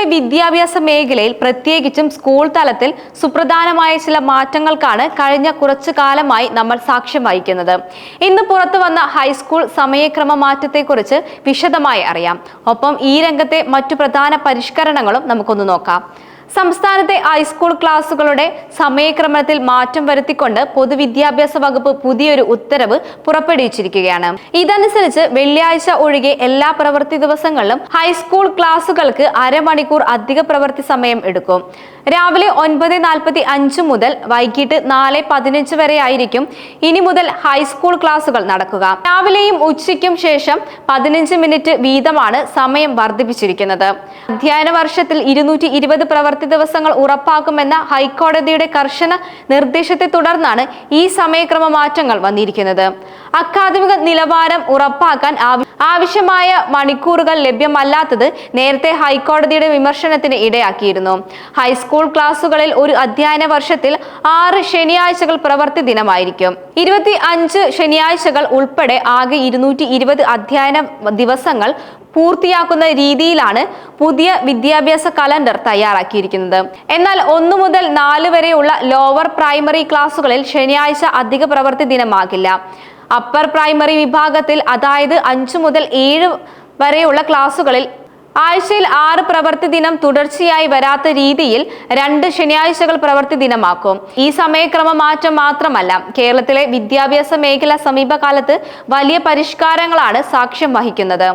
കേരളത്തിലെ വിദ്യാഭ്യാസ മേഖലയിൽ പ്രത്യേകിച്ചും സ്കൂൾ തലത്തിൽ സുപ്രധാനമായ ചില മാറ്റങ്ങൾക്കാണ് കഴിഞ്ഞ കുറച്ചു കാലമായി നമ്മൾ സാക്ഷ്യം വഹിക്കുന്നത്. ഇന്ന് പുറത്തു വന്ന ഹൈസ്കൂൾ സമയക്രമ മാറ്റത്തെക്കുറിച്ച് വിശദമായി അറിയാം. ഒപ്പം ഈ രംഗത്തെ മറ്റു പ്രധാന പരിഷ്കരണങ്ങളും നമുക്കൊന്ന് നോക്കാം. സംസ്ഥാനത്തെ ഹൈസ്കൂൾ ക്ലാസുകളുടെ സമയക്രമത്തിൽ മാറ്റം വരുത്തിക്കൊണ്ട് പൊതുവിദ്യാഭ്യാസ വകുപ്പ് പുതിയൊരു ഉത്തരവ് പുറപ്പെടുവിച്ചിരിക്കുകയാണ്. ഇതനുസരിച്ച് വെള്ളിയാഴ്ച ഒഴികെ എല്ലാ പ്രവൃത്തി ദിവസങ്ങളിലും ഹൈസ്കൂൾ ക്ലാസുകൾക്ക് അരമണിക്കൂർ അധിക പ്രവൃത്തി സമയം എടുക്കും. രാവിലെ ഒൻപത് നാൽപ്പത്തി അഞ്ച് മുതൽ വൈകിട്ട് നാല് പതിനഞ്ച് വരെ ആയിരിക്കും ഇനി മുതൽ ഹൈസ്കൂൾ ക്ലാസുകൾ നടക്കുക. രാവിലെയും ഉച്ചയ്ക്കും ശേഷം പതിനഞ്ച് മിനിറ്റ് വീതമാണ് സമയം വർദ്ധിപ്പിച്ചിരിക്കുന്നത്. അധ്യയന വർഷത്തിൽ ഇരുന്നൂറ്റി ഇരുപത് പ്രവൃത്തി ദിവസങ്ങൾ ഉറപ്പാക്കുമെന്ന ഹൈക്കോടതിയുടെ കർശന നിർദ്ദേശത്തെ തുടർന്നാണ് ഈ സമയക്രമ മാറ്റങ്ങൾ വന്നിരിക്കുന്നത്. അക്കാദമിക നിലവാരം ഉറപ്പാക്കാൻ ആവശ്യമായ മണിക്കൂറുകൾ ലഭ്യമല്ലാത്തത് നേരത്തെ ഹൈക്കോടതിയുടെ വിമർശനത്തിന് ഇടയാക്കിയിരുന്നു. ഹൈസ്കൂൾ ക്ലാസുകളിൽ ഒരു അധ്യയന വർഷത്തിൽ ആറ് ശനിയാഴ്ചകൾ പ്രവൃത്തി ദിനമായിരിക്കും. ഇരുപത്തി അഞ്ച് ശനിയാഴ്ചകൾ ഉൾപ്പെടെ ആകെ ഇരുന്നൂറ്റി ഇരുപത് അധ്യയന ദിവസങ്ങൾ പൂർത്തിയാക്കുന്ന രീതിയിലാണ് പുതിയ വിദ്യാഭ്യാസ കലണ്ടർ തയ്യാറാക്കിയിരിക്കുന്നത്. എന്നാൽ ഒന്നു മുതൽ നാല് വരെയുള്ള ലോവർ പ്രൈമറി ക്ലാസുകളിൽ ശനിയാഴ്ച അധിക പ്രവൃത്തി ദിനമാകില്ല. അപ്പർ പ്രൈമറി വിഭാഗത്തിൽ അതായത് അഞ്ചു മുതൽ ഏഴ് വരെയുള്ള ക്ലാസുകളിൽ ആഴ്ചയിൽ ആറ് പ്രവൃത്തി ദിനം തുടർച്ചയായി വരാത്ത രീതിയിൽ രണ്ട് ശനിയാഴ്ചകൾ പ്രവൃത്തി ദിനമാക്കും. ഈ സമയക്രമ മാറ്റം മാത്രമല്ല കേരളത്തിലെ വിദ്യാഭ്യാസ മേഖല സമീപകാലത്ത് വലിയ പരിഷ്കാരങ്ങളാണ് സാക്ഷ്യം വഹിക്കുന്നത്.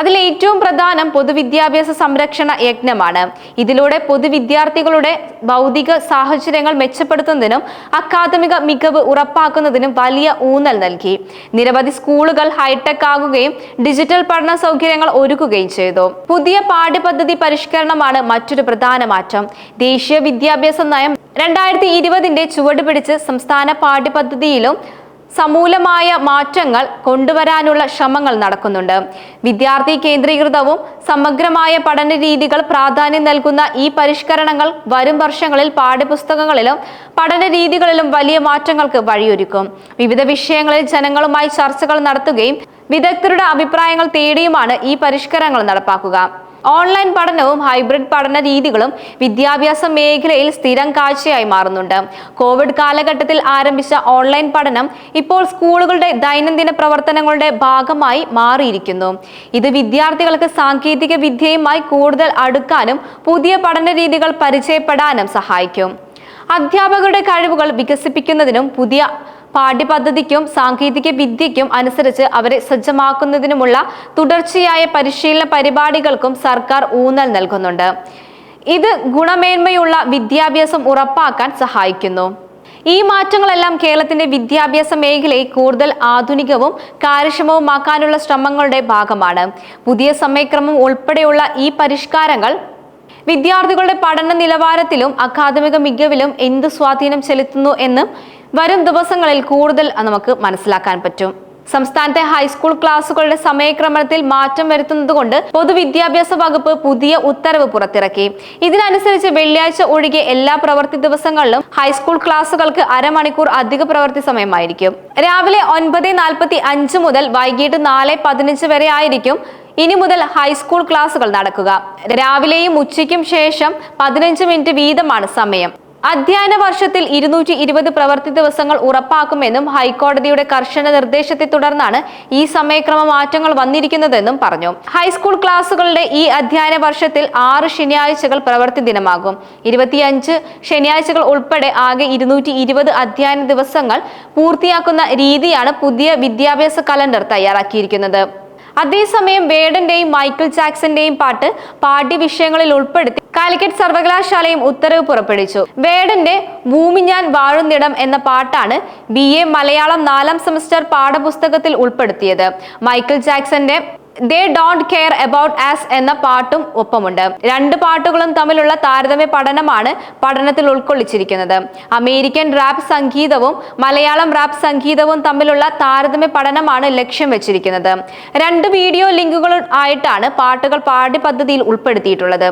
അതിൽ ഏറ്റവും പ്രധാനം പൊതുവിദ്യാഭ്യാസ സംരക്ഷണ യജ്ഞമാണ്. ഇതിലൂടെ പൊതുവിദ്യാർത്ഥികളുടെ ഭൗതിക സാഹചര്യങ്ങൾ മെച്ചപ്പെടുത്തുന്നതിനും അക്കാദമിക മികവ് ഉറപ്പാക്കുന്നതിനും വലിയ ഊന്നൽ നൽകി. നിരവധി സ്കൂളുകൾ ഹൈടെക് ആകുകയും ഡിജിറ്റൽ പഠന സൗകര്യങ്ങൾ ഒരുക്കുകയും ചെയ്തു. പുതിയ പാഠ്യപദ്ധതി പരിഷ്കരണമാണ് മറ്റൊരു പ്രധാന മാറ്റം. ദേശീയ വിദ്യാഭ്യാസ നയം രണ്ടായിരത്തി ഇരുപതിന്റെ ചുവട് പിടിച്ച് സംസ്ഥാന പാഠ്യപദ്ധതിയിലും സമൂലമായ മാറ്റങ്ങൾ കൊണ്ടുവരാനുള്ള ശ്രമങ്ങൾ നടക്കുന്നുണ്ട്. വിദ്യാർത്ഥി കേന്ദ്രീകൃതവും സമഗ്രമായ പഠന രീതികൾ പ്രാധാന്യം നൽകുന്ന ഈ പരിഷ്കരണങ്ങൾ വരും വർഷങ്ങളിൽ പാഠ്യപുസ്തകങ്ങളിലും പഠന രീതികളിലും വലിയ മാറ്റങ്ങൾക്ക് വഴിയൊരുക്കും. വിവിധ വിഷയങ്ങളിൽ ജനങ്ങളുമായി ചർച്ചകൾ നടത്തുകയും വിദഗ്ധരുടെ അഭിപ്രായങ്ങൾ തേടിയുമാണ് ഈ പരിഷ്കരണങ്ങൾ നടപ്പാക്കുക. ഓൺലൈൻ പഠനവും ഹൈബ്രിഡ് പഠന രീതികളും വിദ്യാഭ്യാസ മേഖലയിൽ സ്ഥിരം കാഴ്ചയായി മാറുന്നുണ്ട്. കോവിഡ് കാലഘട്ടത്തിൽ ആരംഭിച്ച ഓൺലൈൻ പഠനം ഇപ്പോൾ സ്കൂളുകളുടെ ദൈനംദിന പ്രവർത്തനങ്ങളുടെ ഭാഗമായി മാറിയിരിക്കുന്നു. ഇത് വിദ്യാർത്ഥികൾക്ക് സാങ്കേതിക വിദ്യയുമായി കൂടുതൽ അടുക്കാനും പുതിയ പഠന രീതികൾ പരിചയപ്പെടാനും സഹായിക്കും. അധ്യാപകരുടെ കഴിവുകൾ വികസിപ്പിക്കുന്നതിനും പുതിയ പാഠ്യപദ്ധതിക്കും സാങ്കേതിക വിദ്യയ്ക്കും അനുസരിച്ച് അവരെ സജ്ജമാക്കുന്നതിനുമുള്ള തുടർച്ചയായ പരിശീലന പരിപാടികൾക്കും സർക്കാർ ഊന്നൽ നൽകുന്നുണ്ട്. ഇത് ഗുണമേന്മയുള്ള വിദ്യാഭ്യാസം ഉറപ്പാക്കാൻ സഹായിക്കുന്നു. ഈ മാറ്റങ്ങളെല്ലാം കേരളത്തിന്റെ വിദ്യാഭ്യാസ മേഖലയെ കൂടുതൽ ആധുനികവും കാര്യക്ഷമവുമാക്കാനുള്ള ശ്രമങ്ങളുടെ ഭാഗമാണ്. പുതിയ സമയക്രമം ഉൾപ്പെടെയുള്ള ഈ പരിഷ്കാരങ്ങൾ വിദ്യാർത്ഥികളുടെ പഠന നിലവാരത്തിലും അക്കാദമിക മികവിലും എന്ത് സ്വാധീനം ചെലുത്തുന്നു എന്ന് വരും ദിവസങ്ങളിൽ കൂടുതൽ നമുക്ക് മനസ്സിലാക്കാൻ പറ്റും. സംസ്ഥാനത്തെ ഹൈസ്കൂൾ ക്ലാസുകളുടെ സമയക്രമത്തിൽ മാറ്റം വരുത്തുന്നതുകൊണ്ട് പൊതുവിദ്യാഭ്യാസ വകുപ്പ് പുതിയ ഉത്തരവ് പുറത്തിറക്കി. ഇതിനനുസരിച്ച് വെള്ളിയാഴ്ച ഒഴികെ എല്ലാ പ്രവൃത്തി ദിവസങ്ങളിലും ഹൈസ്കൂൾ ക്ലാസുകൾക്ക് അരമണിക്കൂർ അധിക പ്രവൃത്തി സമയമായിരിക്കും. രാവിലെ ഒൻപത് നാൽപ്പത്തി അഞ്ച് മുതൽ വൈകിട്ട് നാല് പതിനഞ്ച് വരെ ആയിരിക്കും ഇനി മുതൽ ഹൈസ്കൂൾ ക്ലാസുകൾ നടക്കുക. രാവിലെയും ഉച്ചയ്ക്കും ശേഷം പതിനഞ്ച് മിനിറ്റ് വീതമാണ് സമയം. അധ്യയന വർഷത്തിൽ ഇരുന്നൂറ്റി ഇരുപത് പ്രവൃത്തി ദിവസങ്ങൾ ഉറപ്പാക്കുമെന്നും ഹൈക്കോടതിയുടെ കർശന നിർദ്ദേശത്തെ തുടർന്നാണ് ഈ സമയക്രമ മാറ്റങ്ങൾ വന്നിരിക്കുന്നതെന്നും പറഞ്ഞു. ഹൈസ്കൂൾ ക്ലാസുകളുടെ ഈ അധ്യയന വർഷത്തിൽ ആറ് ശനിയാഴ്ചകൾ പ്രവൃത്തി ദിനമാകും. ഇരുപത്തിയഞ്ച് ശനിയാഴ്ചകൾ ഉൾപ്പെടെ ആകെ ഇരുന്നൂറ്റി ഇരുപത് അധ്യയന ദിവസങ്ങൾ പൂർത്തിയാക്കുന്ന രീതിയാണ് പുതിയ വിദ്യാഭ്യാസ കലണ്ടർ തയ്യാറാക്കിയിരിക്കുന്നത്. അതേസമയം വേഡന്റെയും മൈക്കിൾ ജാക്സന്റെയും പാട്ട് പാഠ്യ വിഷയങ്ങളിൽ ഉൾപ്പെടുത്തി കാലിക്കറ്റ് സർവകലാശാലയും ഉത്തരവ് പുറപ്പെടുവിച്ചു. വേഡന്റെ ഭൂമി ഞാൻ വാഴുന്നിടം എന്ന പാട്ടാണ് ബി എ മലയാളം നാലാം സെമസ്റ്റർ പാഠപുസ്തകത്തിൽ ഉൾപ്പെടുത്തിയത്. Michael ജാക്സന്റെ they don't care about us എന്ന പാട്ടും ഒപ്പമുണ്ട്. രണ്ട് പാട്ടുകളും തമ്മിലുള്ള താരതമ്യ പഠനമാണ് പഠനത്തിൽ ഉൾക്കൊള്ളിച്ചിരിക്കുന്നത്. അമേരിക്കൻ റാപ്പ് സംഗീതവും മലയാളം റാപ്പ് സംഗീതവും തമ്മിലുള്ള താരതമ്യ പഠനമാണ് ലക്ഷ്യം വെച്ചിരിക്കുന്നത്. രണ്ട് വീഡിയോ ലിങ്കുകൾ ആയിട്ടാണ് പാട്ടുകൾ പാഠ്യ പദ്ധതിയിൽ ഉൾപ്പെടുത്തിയിട്ടുള്ളത്.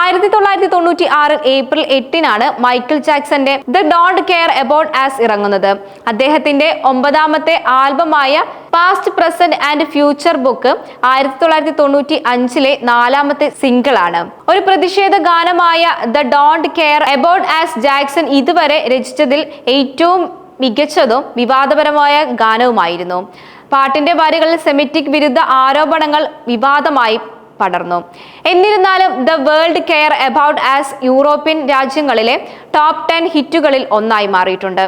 ആയിരത്തി തൊള്ളായിരത്തി തൊണ്ണൂറ്റി ആറിൽ ഏപ്രിൽ എട്ടിനാണ് Michael ജാക്സന്റെ the don't care about us ഇറങ്ങുന്നത്. അദ്ദേഹത്തിന്റെ ഒമ്പതാമത്തെ ആൽബമായ past present and future book ആയിരത്തി തൊള്ളായിരത്തി തൊണ്ണൂറ്റി അഞ്ചിലെ നാലാമത്തെ സിംഗിൾ ആണ്. ഒരു പ്രതിഷേധ ഗാനമായ the don't care about us Jackson ഇതുവരെ രചിച്ചതിൽ ഏറ്റവും മികച്ചതും വിവാദപരമായ ഗാനവുമായിരുന്നു. പാട്ടിന്റെ വരികളിൽ സെമിറ്റിക് വിരുദ്ധ ആരോപണങ്ങൾ വിവാദമായി പടർന്നു. എന്നിരുന്നാലും the world care about us European രാജ്യങ്ങളിലെ ടോപ്പ് ടെൻ ഹിറ്റുകളിൽ ഒന്നായി മാറിയിട്ടുണ്ട്.